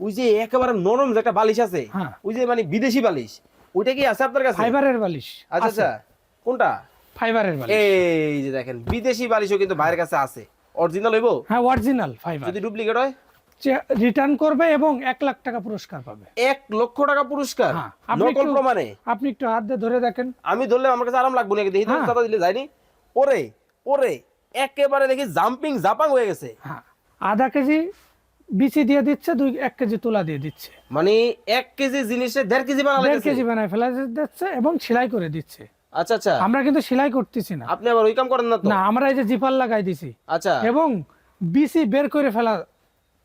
ওই যে একেবারে নরম যে একটা বালিশ আছে হ্যাঁ। ওই যে মানে বিদেশি বালিশ ওইটা কি আছে আপনার কাছে? ফাইবারের বালিশ আচ্ছা আচ্ছা। কোনটা? ফাইবারের বালিশ। এই যে দেখেন বিদেশি বালিশও কিন্তু ভাইয়ের কাছে আছে। অরিজিনাল হইব? হ্যাঁ অরিজিনাল ফাইবার যদি ডুপ্লিকেট হয়? রিটার্ন করবে এবং এক লাখ টাকা পুরস্কার পাবে। এক লক্ষ টাকা পুরস্কার? হ্যাঁ, আপনি নকল প্রমাণে আপনি একটু হাত দিয়ে ধরে দেখেন। আমি ধরলে আমার কাছে আরাম লাগবে নাকি দেখি হ্যাঁ। দাদা দিলে যায়নি। ওরে ওরে একেবারে দেখি জাম্পিং জাপাং হয়ে গেছে। আধা কেজি বিচি দিয়ে দিচ্ছে দুই এক কেজি তুলা দিয়ে দিচ্ছে। মানে এক কেজি জিনিসে দেড় কেজি বানালে দেড় কেজি বানায় ফেলা দিচ্ছে এবং সেলাই করে দিচ্ছে। আচ্ছা আচ্ছা। আমরা কিন্তু সেলাই করতেছি না। আপনি আবার ওই কাম করেন না তো? না আমরা এই যে জিপার লাগাই দিছি। আচ্ছা। এবং বিসি বের করে ফেলা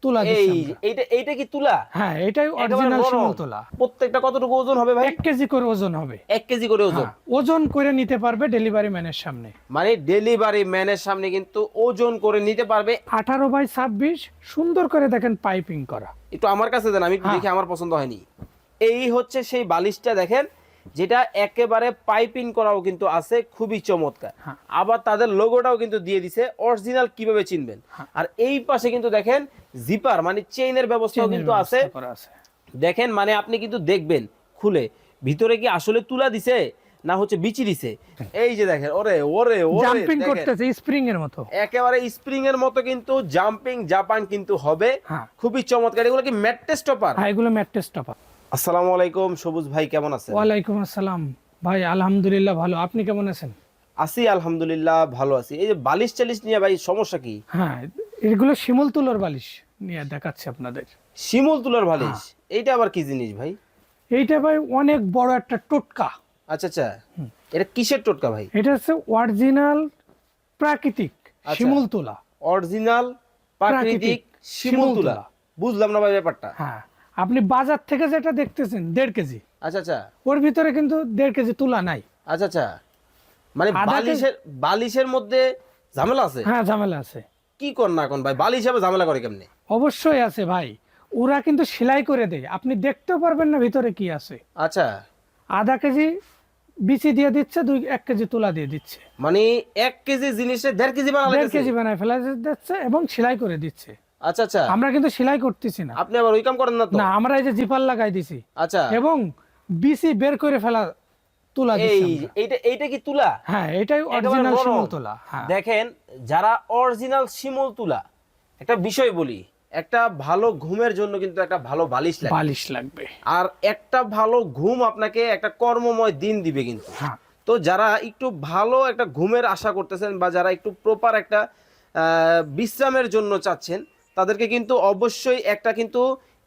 তুলা এই। এইটা এইটা কি তুলা? হ্যাঁ এটাই অরিজিনাল। শিমুল তুলা। প্রত্যেকটা কতটুকু ওজন হবে ভাই? এক কেজি করে ওজন হবে। এক কেজি করে ওজন? হ্যাঁ, ওজন করে নিতে পারবে ডেলিভারি ম্যানের সামনে। মানে ডেলিভারি ম্যানের সামনে কিন্তু ওজন করে নিতে পারবে। আঠারো বাই ছাব্বিশ সুন্দর করে দেখেন পাইপিং করা। একটু আমার কাছে দেন আমি হ্যাঁ। দেখি আমার পছন্দ হয়নি। এই হচ্ছে সেই বালিশটা দেখেন যেটা একেবারে পাইপিং করাও কিন্তু আছে খুবই চমৎকার। হ্যাঁ। আবার তাদের লোগোটাও কিন্তু দিয়ে দিছে অরিজিনাল কীভাবে চিনবেন। আর এই পাশে কিন্তু দেখেন জিপার মানে চেইনের ব্যবস্থাও কিন্তু আছে। দেখেন মানে আপনি কিন্তু দেখবেন খুলে। ভিতরে কি আসলে তুলা দিছে না হচ্ছে বিচি দিছে? এই যে দেখেন ওরে ওরে ওরে জাম্পিং করতেছে স্প্রিং এর মতো। একেবারে স্প্রিং এর মতো কিন্তু জাম্পিং জাপান কিন্তু হবে। হ্যাঁ। খুবই চমৎকার। এগুলো কি ম্যাট্রেস টপার হ্যাঁ এগুলো ম্যাট্রেস টপার আসসালামু আলাইকুম সবুজ ভাই কেমন আছেন? ওয়ালাইকুম আসসালাম। ভাই আলহামদুলিল্লাহ ভালো। আপনি কেমন আছেন? আছি আলহামদুলিল্লাহ ভালো আছি। এই যে বালিশ চালিশ নিয়ে ভাই সমস্যা কি? হ্যাঁ এগুলো শিমুল তুলোর বালিশ। নিয়ে দেখাচ্ছি আপনাদের। শিমুল তুলার হ্যাঁ। এইটা আবার কি জিনিস ভাই? এইটা ভাই অনেক বড় একটা টোটকা। আচ্ছা আচ্ছা। এটা কিসের টোটকা ভাই? এটা হচ্ছে অরিজিনাল প্রাকৃতিক আচ্ছা। শিমুল তুলা। অরিজিনাল প্রাকৃতিক শিমুল তুলা। বুঝলাম না ভাই ব্যাপারটা। হ্যাঁ। আপনি বাজার থেকে যেটা দেখতেছেন দেড় কেজি। আচ্ছা আচ্ছা। ওর ভিতরে কিন্তু দেড় কেজি তুলা নাই। আচ্ছা আচ্ছা। মানে বালিশের বালিশের মধ্যে ঝামেলা আছে? হ্যাঁ ঝামেলা আছে। কি কর না কোন ভাই? বালিশ হিসাবে ঝামেলা করে কেমনে? অবশ্যই আছে ভাই। ওরা কিন্তু সেলাই করে দেয়। আপনি দেখতেও পারবেন না ভিতরে কি আছে। আচ্ছা। আধা কেজি বিচি দিয়ে দিচ্ছে দুই এক কেজি তুলা দিয়ে দিচ্ছে। মানে এক কেজি জিনিসে দেড় কেজি বানালে দেড় কেজি বানায় ফেলা দিচ্ছে এবং সেলাই করে দিচ্ছে। আচ্ছা আচ্ছা। আমরা কিন্তু সেলাই করতেছি না। আপনি আবার ওই কাম করেন না তো? না আমরা এই যে জিপার লাগাই দিছি। আচ্ছা। এবং বিসি বের করে ফেলা তুলা এই এইটা এইটা কি তুলা? হ্যাঁ এটাই অরিজিনাল শিমুল তুলা হ্যাঁ। দেখেন যারা অরিজিনাল শিমুল তুলা একটা বিষয় বলি একটা ভালো ঘুমের জন্য কিন্তু একটা ভালো বালিশ লাগে বালিশ লাগবে। আর একটা ভালো ঘুম আপনাকে একটা কর্মময় দিন দিবে কিন্তু। হ্যাঁ। তো যারা একটু ভালো একটা ঘুমের আশা করতেছেন বা যারা একটু প্রপার একটা আহ, বিশ্রামের জন্য চাচ্ছেন তাদেরকে কিন্তু অবশ্যই একটা কিন্তু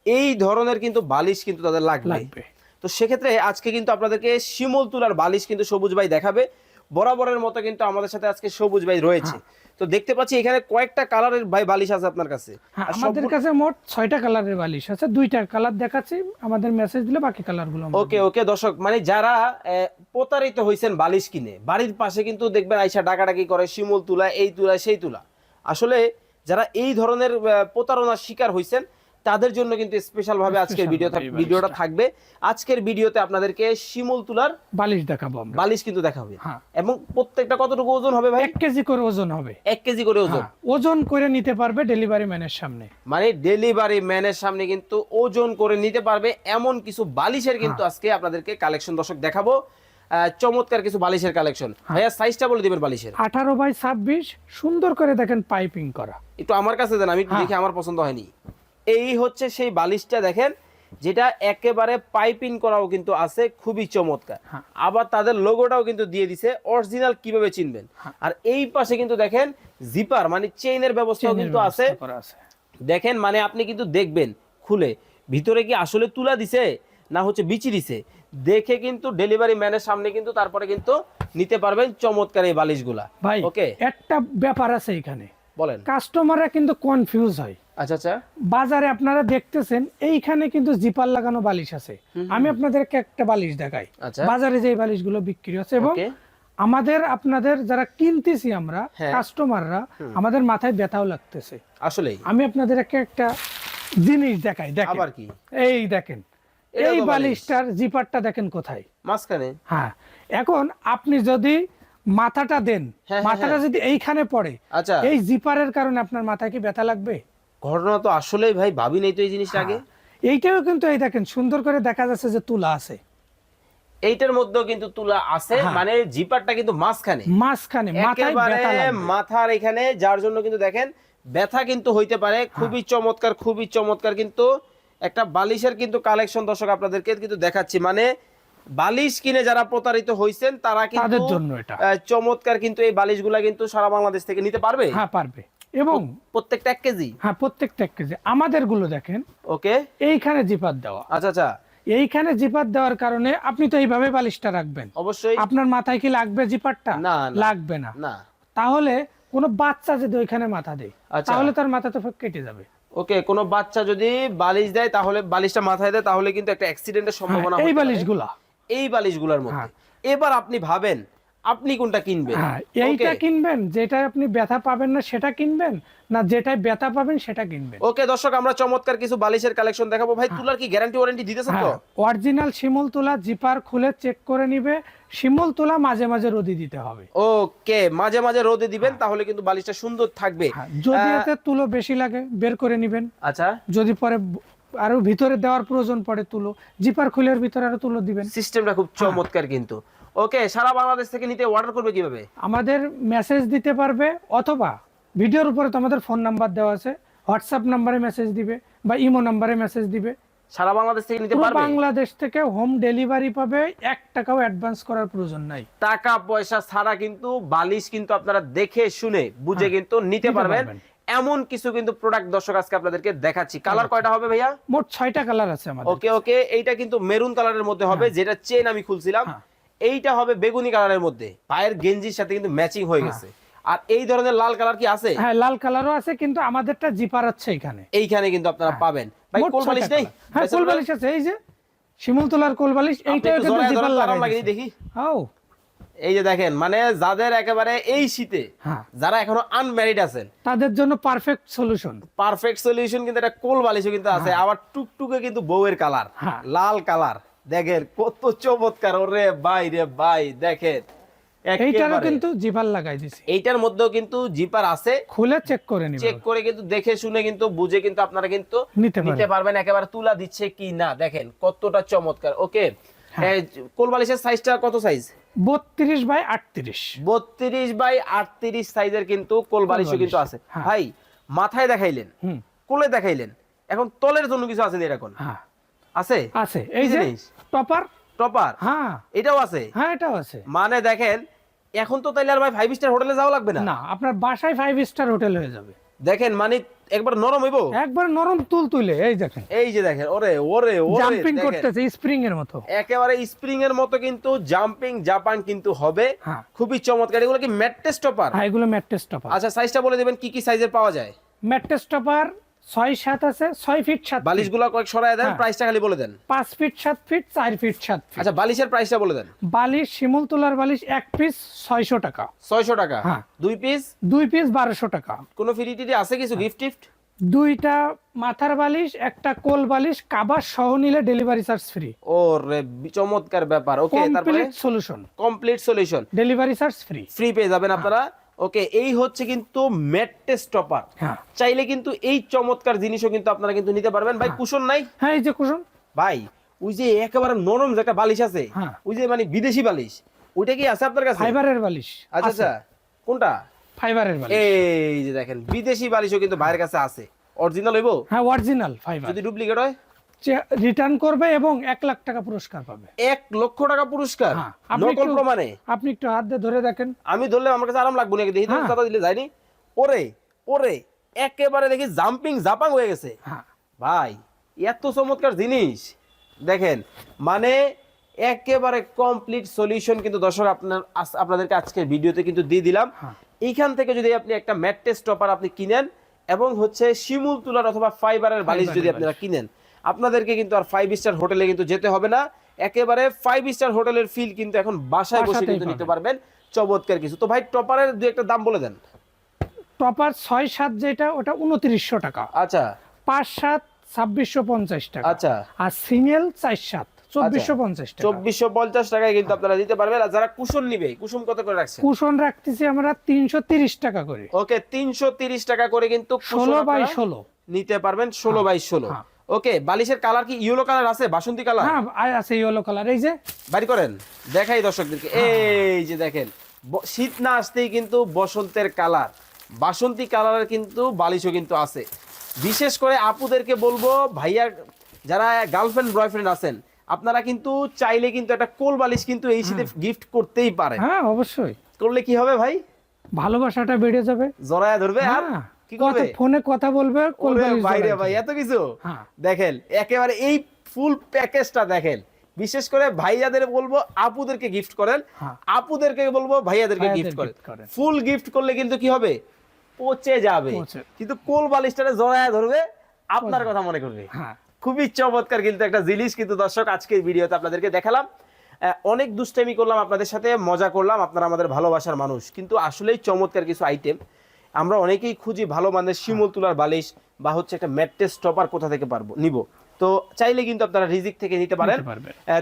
এই ধরনের কিন্তু বালিশ কিন্তু তাদের লাগবে। লাগবে। তো সেক্ষেত্রে আজকে কিন্তু আপনাদেরকে শিমুল তুলার বালিশ কিন্তু সবুজ ভাই দেখাবে। বরাবরের মতো কিন্তু আমাদের সাথে আজকে সবুজ ভাই রয়েছে। তো দেখতে পাচ্ছি এখানে কয়েকটা কালারের ভাই বালিশ আছে আপনার কাছে। হ্যাঁ আমাদের কাছে মোট ছয়টা কালারের বালিশ আছে। দুইটা কালার দেখাচ্ছি আমাদের মেসেজ দিলে বাকি কালারগুলো ওকে ওকে দর্শক মানে যারা প্রতারিত হয়েছেন বালিশ কিনে বাড়ির পাশে কিন্তু দেখবেন আইসা ডাকাডাকি করে শিমুল তুলা এই তুলা সেই তুলা। আসলে যারা এই ধরনের প্রতারণার শিকার হয়েছেন তাদের জন্য কিন্তু স্পেশাল ভাবে আজকের ভিডিও ভিডিওটা থাকবে। আজকের ভিডিওতে আপনাদেরকে শিমুল তুলার বালিশ দেখাবো আমরা। বালিশ কিন্তু দেখা হবে হ্যাঁ। এবং প্রত্যেকটা কতটুকু ওজন হবে ভাই? এক কেজি করে ওজন হবে। এক কেজি করে ওজন। হ্যাঁ, ওজন করে নিতে পারবে ডেলিভারি ম্যানের সামনে। মানে ডেলিভারি ম্যানের সামনে কিন্তু ওজন করে নিতে পারবে। এমন কিছু বালিশের কিন্তু হ্যাঁ। আজকে আপনাদেরকে কালেকশন দর্শক দেখাবো। আহ, চমৎকার কিছু বালিশের কালেকশন ভাইয়া সাইজটা বলে দিবেন বালিশের। আঠারো বাই ছাব্বিশ সুন্দর করে দেখেন পাইপিং করা। একটু আমার কাছে দেন আমি। দেখি আমার পছন্দ হয়নি। এই হচ্ছে সেই বালিশটা দেখেন যেটা একেবারে পাইপিং করাও কিন্তু আছে খুবই চমৎকার। হ্যাঁ। আবার তাদের লোগোটাও কিন্তু দিয়ে দিছে অরিজিনাল কীভাবে চিনবেন? হ্যাঁ। আর এই পাশে কিন্তু দেখেন জিপার মানে চেইনের ব্যবস্থাও কিন্তু আছে। দেখেন মানে আপনি কিন্তু দেখবেন খুলে। ভিতরে কি আসলে তুলা দিছে না হচ্ছে বিচি দিছে? দেখে কিন্তু ডেলিভারি ম্যানের সামনে কিন্তু তারপরে কিন্তু নিতে পারবেন চমৎকার এই বালিশগুলা। ভাই ওকে একটা ব্যাপার আছে এখানে। বলেন। কাস্টমাররা কিন্তু কনফিউজ হয়। আচ্ছা আচ্ছা। বাজারে আপনারা দেখতেছেন এইখানে কিন্তু জিপার লাগানো বালিশ আছে। আমি আপনাদেরকে একটা বালিশ দেখাই। আচ্ছা। বাজারে যে বালিশগুলো বিক্রি হচ্ছে এবং আমাদের আপনাদের যারা কিনতেছি আমরা হ্যাঁ। কাস্টমাররা আমাদের মাথায় ব্যথাও লাগতেছে। আসলেই। আমি আপনাদেরকে একটা জিনিস দেখাই দেখেন। আবার কি? এই দেখেন এই বালিশটার জিপারটা দেখেন কোথায়? মাঝখানে। হ্যাঁ এখন আপনি যদি মাথাটা দেন হ্যাঁ, মাথাটা যদি এইখানে পড়ে আচ্ছা। এই জিপারের কারণে আপনার মাথায় কি ব্যথা লাগবে? ঘটনা তো আসলেই ভাই ভাবি নেই তো এই জিনিসটা আগে হ্যাঁ। এইটাও কিন্তু এই দেখেন সুন্দর করে দেখা যাচ্ছে যে তুলা আছে এইটার মধ্যেও কিন্তু তুলা আছে হ্যাঁ। মানে জিপারটা কিন্তু মাঝখানে মাঝখানে। মাথার এখানে যার জন্য কিন্তু দেখেন ব্যথা কিন্তু হইতে পারে হ্যাঁ। খুবই চমৎকার খুবই চমৎকার কিন্তু একটা বালিশের কিন্তু কালেকশন দর্শক আপনাদেরকে কিন্তু দেখাচ্ছি মানে বালিশ কিনে যারা প্রতারিত হইছেন তারা কিন্তু তাদের জন্য এটা। চমৎকার কিন্তু এই বালিশগুলা কিন্তু সারা বাংলাদেশ থেকে নিতে পারবে হ্যাঁ পারবে এবং প্রত্যেকটা এক কেজি? হ্যাঁ প্রত্যেকটা এক কেজি। আমাদেরগুলো দেখেন। ওকে। এইখানে জিপার দেওয়া। আচ্ছা আচ্ছা। এইখানে জিপার দেওয়ার কারণে আপনি তো এইভাবে বালিশটা রাখবেন। অবশ্যই। আপনার মাথায় কি লাগবে জিপারটা না। লাগবে না। না। তাহলে কোনো বাচ্চা যদি ওইখানে মাথা দেয় আচ্ছা। তাহলে তার মাথা তো কেটে যাবে। ওকে কোনো বাচ্চা যদি বালিশ দেয় তাহলে বালিশটা মাথায় দেয় তাহলে কিন্তু একটা অ্যাক্সিডেন্টের সম্ভাবনা এই। বালিশগুলা। এই বালিশগুলোর মধ্যে। হ্যাঁ। এবার আপনি ভাবেন আপনি কোনটা কিনবেন? হ্যাঁ এইটা কিনবেন যেটা আপনি ব্যথা পাবেন না সেটা কিনবেন না যেটায় ব্যথা পাবেন সেটা কিনবেন। ওকে দর্শক আমরা চমৎকার কিছু বালিশের কালেকশন দেখাবো। ভাই তুলার কি গ্যারান্টি ওয়ারেন্টি দিতেছেন তো? হ্যাঁ অরিজিনাল শিমুল তুলা জিপার খুলে চেক করে নিবে। শিমুল তুলা মাঝে মাঝে রোদি দিতে হবে। ওকে মাঝে মাঝে রোদে দিবেন তাহলে কিন্তু বালিশটা সুন্দর থাকবে। হ্যাঁ, যদি এতে তুলো বেশি লাগে বের করে নিবেন। আচ্ছা। যদি পরে আরও ভিতরে দেওয়ার প্রয়োজন পড়ে তুলো জিপার খুলের ভিতরে আরও তুলো দিবেন। সিস্টেমটা খুব হ্যাঁ। চমৎকার কিন্তু। ওকে সারা বাংলাদেশ থেকে নিতে অর্ডার করবে কীভাবে? আমাদের মেসেজ দিতে পারবে অথবা ভিডিওর উপরে তো আমাদের ফোন নাম্বার দেওয়া আছে। হোয়াটসঅ্যাপ নাম্বারে মেসেজ দিবে বা ইমো নাম্বারে মেসেজ দিবে। সারা বাংলাদেশ থেকে নিতে পারবে? বাংলাদেশ থেকে হোম ডেলিভারি পাবে এক টাকাও অ্যাডভান্স করার প্রয়োজন নাই। টাকা পয়সা ছাড়া কিন্তু বালিশ কিন্তু আপনারা দেখে শুনে বুঝে হ্যাঁ, কিন্তু নিতে পারবেন। এমন কিছু কিন্তু প্রোডাক্ট দর্শক আজকে আপনাদেরকে দেখাচ্ছি। কালার কয়টা হবে ভাইয়া? মোট ছয়টা কালার আছে আমাদের। ওকে ওকে এইটা কিন্তু মেরুন কালারের মধ্যে হবে যেটা চেন আমি খুলছিলাম। হ্যাঁ। এইটা হবে বেগুনি কালারের মধ্যে। পায়ের গেঞ্জির সাথে কিন্তু ম্যাচিং হয়ে হ্যাঁ। গেছে। আর এই ধরনের লাল কালার কি আছে? হ্যাঁ লাল কালারও আছে কিন্তু আমাদেরটা জিপার আছে এখানে। এইখানে কিন্তু আপনারা পাবেন। ভাই হ্যাঁ। মোট কোল বালিশ নেই? হ্যাঁ কোল বালিশ আছে এই যে শিমুল তোলার কোল বালিশ আপনি এইটাও কিন্তু জিপার লাগাই লাগে দেখি। হাও এই যে দেখেন মানে যাদের একেবারে এই শীতে হ্যাঁ। যারা এখনও আনম্যারিড আছেন তাদের জন্য পারফেক্ট সলিউশন পারফেক্ট সলিউশন কিন্তু এটা কোল বালিশও কিন্তু আছে। আবার টুকটুকে কিন্তু বউয়ের কালার। লাল কালার। দেখেন কত চমৎকার। ওরে ভাই রে ভাই দেখেন। এইটারও কিন্তু জিপার লাগাই দিছি। এইটার মধ্যেও কিন্তু জিপার আছে। খুলে চেক করে নিবে। চেক করে কিন্তু দেখে শুনে কিন্তু বুঝে কিন্তু আপনারা কিন্তু নিতে নিতে পারবেন। একেবারে তুলা দিচ্ছে কি না। দেখেন কতটা চমৎকার। ওকে হ্যাঁ। কোল বালিশের সাইজটা কত সাইজ বত্রিশ বাই আটত্রিশ। বত্রিশ বাই আটত্রিশ সাইজের কিন্তু কোল বালিশও কিন্তু আছে। হ্যাঁ। ভাই মাথায় দেখাইলেন। কোলে দেখাইলেন। এখন তলের জন্য কিছু আছে এরকম? হ্যাঁ। আছে? আছে। এই যে টপার? টপার? হ্যাঁ। এটাও আছে? হ্যাঁ এটাও আছে। মানে দেখেন এখন তো তাইলে আর ভাই ফাইভ স্টার হোটেলে যাওয়া লাগবে না? না আপনার বাসায় ফাইভ স্টার হোটেল হয়ে যাবে। দেখেন মানে একবার নরম হইব? একবার নরম তুল তুলে এই দেখেন। এই যে দেখেন ওরে ওরে ওরে জাম্পিং করতেছে স্প্রিং এর মতো। একেবারে স্প্রিং এর মতো কিন্তু জাম্পিং জাপান কিন্তু হবে। হ্যাঁ। খুবই চমৎকার। এগুলো কি ম্যাট্রেস টপার হ্যাঁ এগুলো ম্যাট্রেস টপার আচ্ছা সাইজটা বলে দিবেন কি কি সাইজের পাওয়া যায়? ম্যাট্রেস টপার ছয় সাত আছে ছয় ফিট সাত ফিট, বালিশগুলো কয়েক সরায় দেন হ্যাঁ। প্রাইসটা খালি বলে দেন। পাঁচ ফিট সাত ফিট চার ফিট সাত ফিট। আচ্ছা বালিশের প্রাইসটা বলে দেন। বালিশ শিমুল তোলার বালিশ এক পিস ছয়শো টাকা। ছয়শো টাকা? হ্যাঁ। দুই পিস দুই পিস বারোশো টাকা। কোনো ফ্রি টিটি আছে কিছু হ্যাঁ। গিফট টিফট দুইটা মাথার বালিশ একটা কোল বালিশ কাবার সহ নিলে ডেলিভারি চার্জ ফ্রি ও রে চমৎকার ব্যাপার। ওকে তারপরে? Solution complete solution delivery charge free free পেয়ে যাবেন আপনারা। ওকে এই হচ্ছে কিন্তু ম্যাট্রেস টপার হ্যাঁ। চাইলে কিন্তু এই চমৎকার জিনিসও কিন্তু আপনারা কিন্তু নিতে পারবেন। ভাই কুশন নাই? হ্যাঁ এই যে কুসুম ভাই ওই যে একেবারে নরম যে একটা বালিশ আছে হ্যাঁ। ওই যে মানে বিদেশি বালিশ ওইটা কি আছে আপনার কাছে? ফাইবারের বালিশ আচ্ছা আচ্ছা। কোনটা? ফাইবারের বালিশ। এই যে দেখেন বিদেশি বালিশও কিন্তু ভাইয়ের কাছে আছে। অরিজিনাল হইব? হ্যাঁ অরিজিনাল ফাইবার যদি ডুপ্লিকেট হয়? রিটার্ন করবে এবং এক লাখ টাকা পুরস্কার পাবে। এক লক্ষ টাকা পুরস্কার? হ্যাঁ, আপনি নকল একটু- প্রমাণে। আপনি একটু হাত দিয়ে ধরে দেখেন। আমি ধরলে আমার কাছে আরাম লাগবে নাকি দেখি হ্যাঁ। দাদা দিলে যায়নি। ওরে ওরে একেবারে দেখি জাম্পিং জাপাং হয়ে গেছে। হ্যাঁ। ভাই এত চমৎকার জিনিস। দেখেন মানে একেবারে কমপ্লিট সলিউশন কিন্তু দর্শক আপনার আপনাদেরকে আজকের ভিডিওতে কিন্তু দিয়ে দিলাম। এইখান থেকে যদি আপনি একটা ম্যাট্রেস টপার আপনি কিনেন এবং হচ্ছে শিমুল তুলার অথবা ফাইবারের বালিশ যদি আপনারা কিনেন আপনাদেরকে কিন্তু আর ফাইভ স্টার হোটেলে কিন্তু যেতে হবে না। একেবারে ফাইভ স্টার হোটেলের ফিল কিন্তু এখন বাসায় বসে কিন্তু নিতে পারবেন। চমৎকার কিছু। তো ভাই টপারের দু একটা দাম বলে দেন। টপার ছয় সাত যেটা ওটা উনত্রিশশো টাকা। আচ্ছা। পাঁচ সাত ছাব্বিশশো পঞ্চাশ টাকা। আচ্ছা। আর সিঙ্গেল চার সাত চব্বিশশো পঞ্চাশ টাকা। চব্বিশশো পঞ্চাশ টাকায় কিন্তু আপনারা দিতে পারবেন। আর যারা কুশন নিবে কুসুম কত করে রাখছেন? কুশন রাখতেছি আমরা তিনশো তিরিশ টাকা করে। ওকে তিনশো তিরিশ টাকা করে কিন্তু ষোলো বাই ষোলো। নিতে পারবেন ষোলো বাই ষোলো। হ্যাঁ। ওকে বালিশের কালার কি ইয়েলো কালার আছে? বাসন্তী কালার হ্যাঁ আছে ইয়েলো কালার এই যে। বাড়ি করেন দেখাই দর্শকদেরকে। এই যে দেখেন শীত না আসতেই কিন্তু বসন্তের কালার বাসন্তী কালারের কিন্তু বালিশও কিন্তু আছে। বিশেষ করে আপুদেরকে বলব ভাইয়া যারা গার্লফ্রেন্ড বয়ফ্রেন্ড আছেন আপনারা কিন্তু চাইলে কিন্তু একটা কোল বালিশ কিন্তু এই শীতে গিফট করতেই পারেন। হ্যাঁ অবশ্যই। করলে কি হবে ভাই? ভালোবাসাটা বেড়ে যাবে। জড়ায়া ধরবে আর হ্যাঁ, কি করবে? ফোনে কথা বলবে বাইরে ভাই এত কিছু? হ্যাঁ। দেখেন একেবারে এই ফুল প্যাকেজটা দেখেন। বিশেষ করে ভাইয়াদের বলব আপুদেরকে গিফট করেন। হ্যাঁ। আপুদেরকে বলব ভাইয়াদেরকে গিফট করেন। ফুল গিফট করলে কিন্তু কি হবে? পচে যাবে। কিন্তু কোল বালিশটারে জড়ায় ধরবে আপনার কথা মনে করবে। হ্যাঁ। খুবই চমৎকার কিন্তু একটা জিনিস। কিন্তু দর্শক আজকের ভিডিওতে আপনাদেরকে দেখালাম অনেক দুষ্টামি করলাম আপনাদের সাথে মজা করলাম আপনারা আমাদের ভালোবাসার মানুষ। কিন্তু আসলেই চমৎকার কিছু আইটেম আমরা অনেকেই খুঁজি ভালো মানের শিমুল তুলার বালিশ বা হচ্ছে একটা ম্যাট্রেস টপার কোথা থেকে পারব? নিব। তো চাইলে কিন্তু আপনারা রিজিক থেকে নিতে পারেন।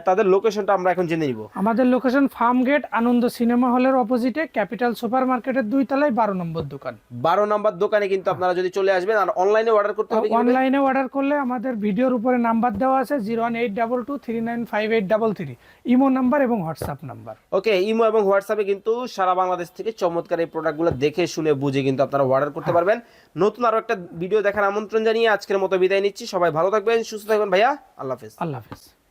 তাদের লোকেশনটা আমরা এখন জেনে নিব। আমাদের location farm gate Ananda cinema হলের অপোজিটে ক্যাপিটাল সুপার মার্কেটের দুই তলায় বারো নম্বর দোকান। বারো নাম্বার দোকানে কিন্তু আপনারা যদি চলে আসবেন আর অনলাইনে অর্ডার করতে হবে অনলাইনে অর্ডার করলে আমাদের ভিডিওর উপরে নাম্বার দেওয়া আছে zero one eight double two three nine five eight double three imo number এবং হোয়াটসঅ্যাপ নাম্বার ওকে ইমো এবং হোয়াটসঅ্যাপে কিন্তু সারা বাংলাদেশ থেকে চমৎকার এই প্রোডাক্টগুলো দেখে শুনে বুঝে কিন্তু আপনারা অর্ডার করতে পারবেন। নতুন আরও একটা ভিডিও দেখার আমন্ত্রণ জানিয়ে আজকের মতো বিদায় নিচ্ছি। সবাই ভালো থাকবেন থাকবেন ভাইয়া। আল্লাহ হাফেজ। আল্লাহ হাফিজ।